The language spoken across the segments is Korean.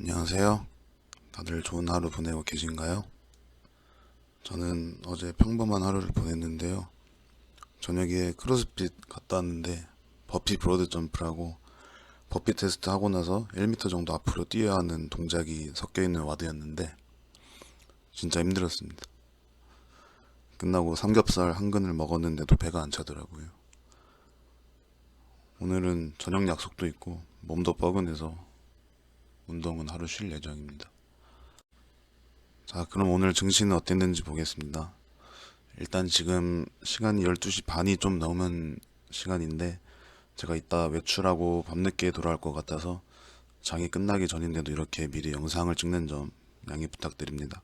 안녕하세요. 다들 좋은 하루 보내고 계신가요? 저는 어제 평범한 하루를 보냈는데요. 저녁에 크로스핏 갔다 왔는데 버피 브로드 점프라고 버피 테스트 하고 나서 1m 정도 앞으로 뛰어야 하는 동작이 섞여 있는 와드였는데 진짜 힘들었습니다. 끝나고 삼겹살 한 근을 먹었는데도 배가 안 차더라고요. 오늘은 저녁 약속도 있고 몸도 뻐근해서 운동은 하루 쉴 예정입니다. 자, 그럼 오늘 증시는 어땠는지 보겠습니다. 일단 지금 시간이 12시 반이 좀 넘은 시간인데 제가 이따 외출하고 밤늦게 돌아올 것 같아서 장이 끝나기 전인데도 이렇게 미리 영상을 찍는 점 양해 부탁드립니다.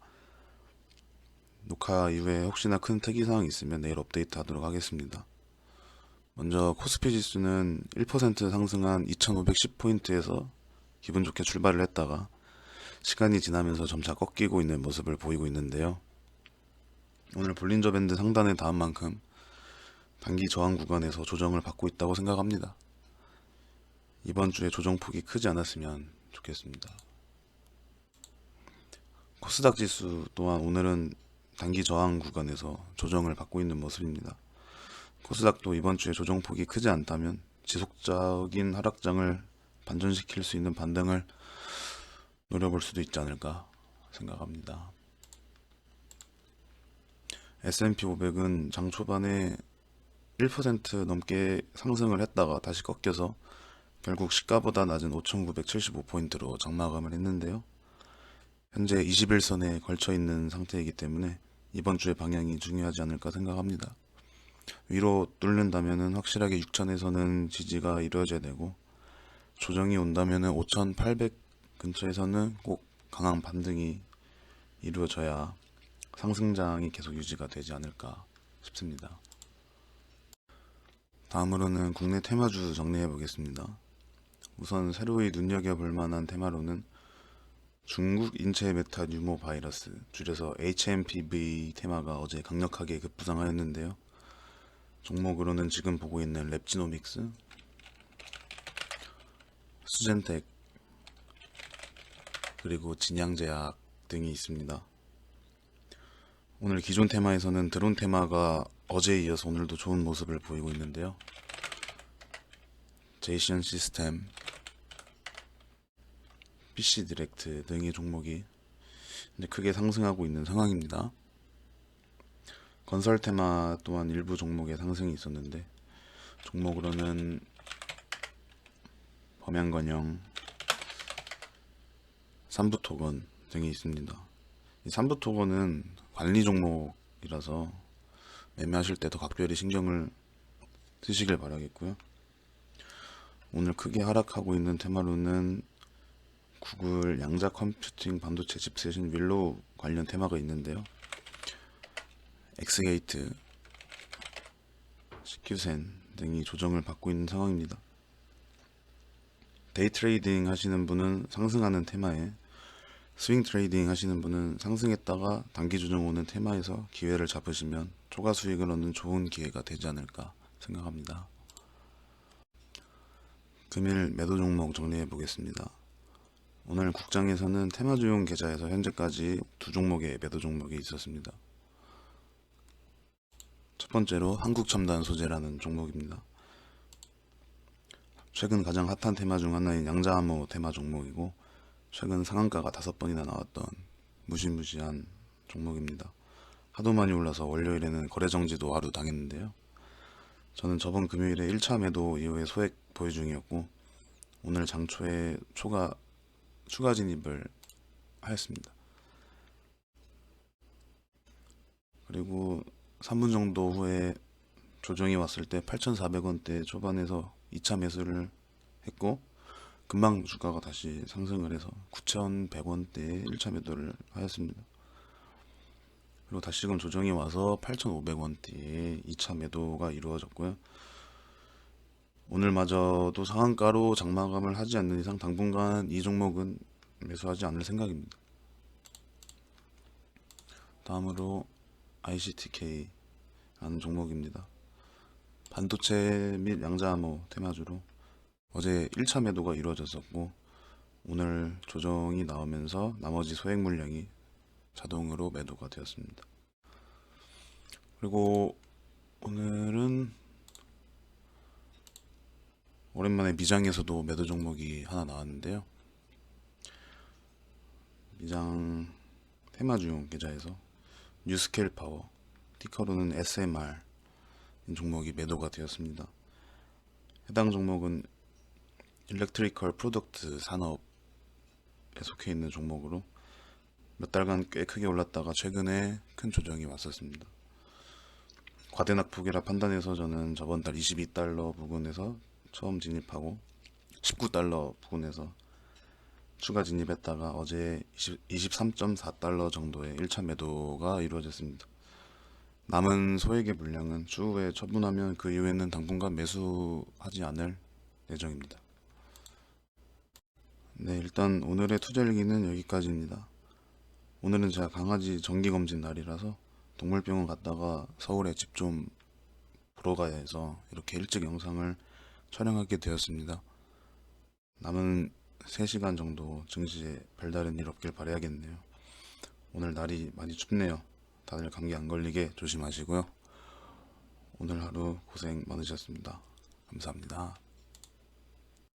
녹화 이후에 혹시나 큰 특이사항 있으면 내일 업데이트 하도록 하겠습니다. 먼저 코스피 지수는 1% 상승한 2510포인트에서 기분 좋게 출발을 했다가 시간이 지나면서 점차 꺾이고 있는 모습을 보이고 있는데요. 오늘 볼린저 밴드 상단에 닿은 만큼 단기 저항 구간에서 조정을 받고 있다고 생각합니다. 이번 주에 조정폭이 크지 않았으면 좋겠습니다. 코스닥 지수 또한 오늘은 단기 저항 구간에서 조정을 받고 있는 모습입니다. 코스닥도 이번 주에 조정폭이 크지 않다면 지속적인 하락장을 반전시킬 수 있는 반등을 노려볼 수도 있지 않을까 생각합니다. S&P 500은 장 초반에 1% 넘게 상승을 했다가 다시 꺾여서 결국 시가보다 낮은 5,975포인트로 장마감을 했는데요. 현재 21선에 걸쳐 있는 상태이기 때문에 이번 주의 방향이 중요하지 않을까 생각합니다. 위로 뚫는다면은 확실하게 6천에서는 지지가 이루어져야 되고 조정이 온다면은 5,800 근처에서는 꼭 강한 반등이 이루어져야 상승장이 계속 유지가 되지 않을까 싶습니다. 다음으로는 국내 테마주 정리해 보겠습니다. 우선 새로이 눈여겨볼 만한 테마로는 중국 인체 메타 뉴모 바이러스, 줄여서 HMPV 테마가 어제 강력하게 급부상하였는데요. 종목으로는 지금 보고 있는 랩지노믹스, 수젠텍, 그리고 진양제약 등이 있습니다. 오늘 기존 테마에서는 드론 테마가 어제에 이어서 오늘도 좋은 모습을 보이고 있는데요. 제이션 시스템, PC 디렉트 등의 종목이 이제 크게 상승하고 있는 상황입니다. 건설 테마 또한 일부 종목에 상승이 있었는데 종목으로는 범양건영, 삼부토건 등이 있습니다. 이 삼부토건은 관리 종목이라서 매매하실 때 더 각별히 신경을 쓰시길 바라겠고요. 오늘 크게 하락하고 있는 테마로는 구글 양자 컴퓨팅 반도체 칩셋인 윌로우 관련 테마가 있는데요. 엑스게이트, CQ센 등이 조정을 받고 있는 상황입니다. 데이 트레이딩 하시는 분은 상승하는 테마에 스윙 트레이딩 하시는 분은 상승했다가 단기 조정 오는 테마에서 기회를 잡으시면 초과 수익을 얻는 좋은 기회가 되지 않을까 생각합니다. 금일 매도 종목 정리해 보겠습니다. 오늘 국장에서는 테마주용 계좌에서 현재까지 두 종목의 매도 종목이 있었습니다. 첫 번째로 한국 첨단 소재라는 종목입니다. 최근 가장 핫한 테마 중 하나인 양자암호 테마 종목이고 최근 상한가가 다섯 번이나 나왔던 무시무시한 종목입니다. 하도 많이 올라서 월요일에는 거래 정지도 하루 당했는데요. 저는 저번 금요일에 1차 매도 이후에 소액 보유 중이었고 오늘 장초에 초과 추가 진입을 하였습니다. 그리고 3분 정도 후에 조정이 왔을 때 8,400원대 초반에서 2차 매수를 했고 금방 주가가 다시 상승을 해서 9,100원대에 1차 매도를 하였습니다. 그리고 다시금 조정이 와서 8,500원대에 2차 매도가 이루어졌고요. 오늘마저도 상한가로 장마감을 하지 않는 이상 당분간 이 종목은 매수하지 않을 생각입니다. 다음으로 ICTK 라는 종목입니다. 반도체 및 양자암호 테마주로 어제 1차 매도가 이루어졌었고 오늘 조정이 나오면서 나머지 소액 물량이 자동으로 매도가 되었습니다. 그리고 오늘은 오랜만에 미장에서도 매도 종목이 하나 나왔는데요. 미장 테마주용 계좌에서 뉴스케일 파워 티커로는 SMR 종목이 매도가 되었습니다. 해당 종목은 일렉트리컬 프로덕트 산업에 속해 있는 종목으로 몇 달간 꽤 크게 올랐다가 최근에 큰 조정이 왔었습니다. 과대낙폭이라 판단해서 저는 저번 달 22달러 부근에서 처음 진입하고 19달러 부근에서 추가 진입했다가 어제 23.4달러 정도의 1차 매도가 이루어졌습니다. 남은 소액의 물량은 추후에 처분하면 그 이후에는 당분간 매수하지 않을 예정입니다. 네, 일단 오늘의 투자 일기는 여기까지입니다. 오늘은 제가 강아지 정기 검진 날이라서 동물병원 갔다가 서울에 집 좀 보러 가야 해서 이렇게 일찍 영상을 촬영하게 되었습니다. 남은 3시간 정도 증시에 별다른 일 없길 바라야겠네요. 오늘 날이 많이 춥네요. 다들 감기 안 걸리게 조심하시고요. 오늘 하루 고생 많으셨습니다. 감사합니다.